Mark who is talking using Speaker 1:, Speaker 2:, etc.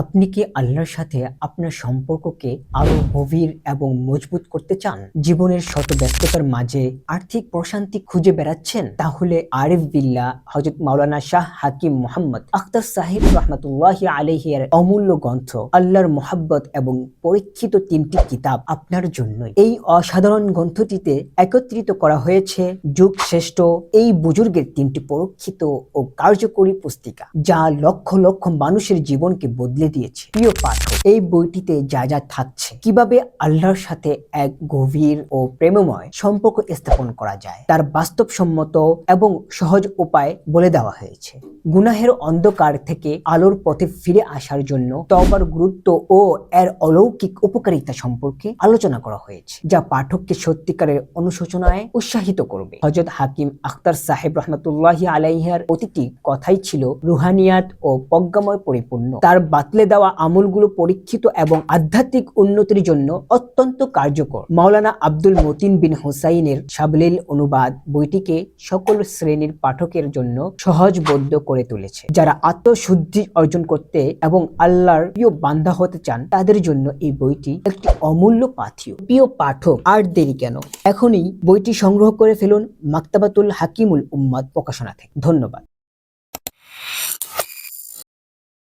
Speaker 1: আপনি কি আল্লাহর সাথে আপনার সম্পর্ককে আরও গভীর এবং মজবুত করতে চান? জীবনের শত ব্যস্ততার মাঝে আর্থিক প্রশান্তি খুঁজে বেড়াচ্ছেন? তাহলে আরিফ বিল্লাহ হজরত মাওলানা শাহ হাকিম মোহাম্মদ আখতার সাহিব রহমতুল্লাহ আলহিয়ার অমূল্য গ্রন্থ আল্লাহর মোহাব্বত এবং পরীক্ষিত তিনটি কিতাব আপনার জন্যই। এই অসাধারণ গ্রন্থটিতে একত্রিত করা হয়েছে যুগ শ্রেষ্ঠ এই বুজুর্গের তিনটি পরীক্ষিত ও কার্যকরী পুস্তিকা, যা লক্ষ লক্ষ মানুষের জীবনকে বদলে দিয়েছে। প্রিয় পাঠক, এই বইটিতে যা যা থাকছে, কীভাবে আল্লাহর সাথে এক গভীর ও প্রেমময় সম্পর্ক স্থাপন করা যায়, তার বাস্তবসম্মত এবং সহজ উপায় বলে দেওয়া হয়েছে। গুনাহের অন্ধকার থেকে আলোর পথে ফিরে আসার জন্য তবার গুরুত্ব ও এর অলৌকিক উপকারিতা সম্পর্কে আলোচনা করা হয়েছে, যা পাঠককে সত্যিকারের অনুশোচনায় উৎসাহিত করবে। হজরত হাকিম আখতার সাহেব রহমতুল্লাহ আলাইহার প্রতিটি কথাই ছিল, রুহানিয়াত ও প্রজ্ঞাময় পরিপূর্ণ। তার বাতলে দেওয়া আমলগুলো পরীক্ষিত এবং আধ্যাত্মিক উন্নতির জন্য অত্যন্ত কার্যকর। মাওলানা আব্দুল মতিন বিন হুসাইনের সাবলীল অনুবাদ বইটিকে সকল শ্রেণির পাঠকের জন্য সহজবোধ্য করে তুলেছে। যারা আত্মশুদ্ধি অর্জন করতে এবং আল্লাহর প্রিয় বান্ধা হতে চান, তাদের জন্য এই বইটি একটি অমূল্য পাথিয় প্রিয় পাঠক, আর দেরি কেন? এখনই বইটি সংগ্রহ করে ফেলুন মাক্তাবাতুল হাকিমুল উম্মাদ প্রকাশনা থেকে। ধন্যবাদ।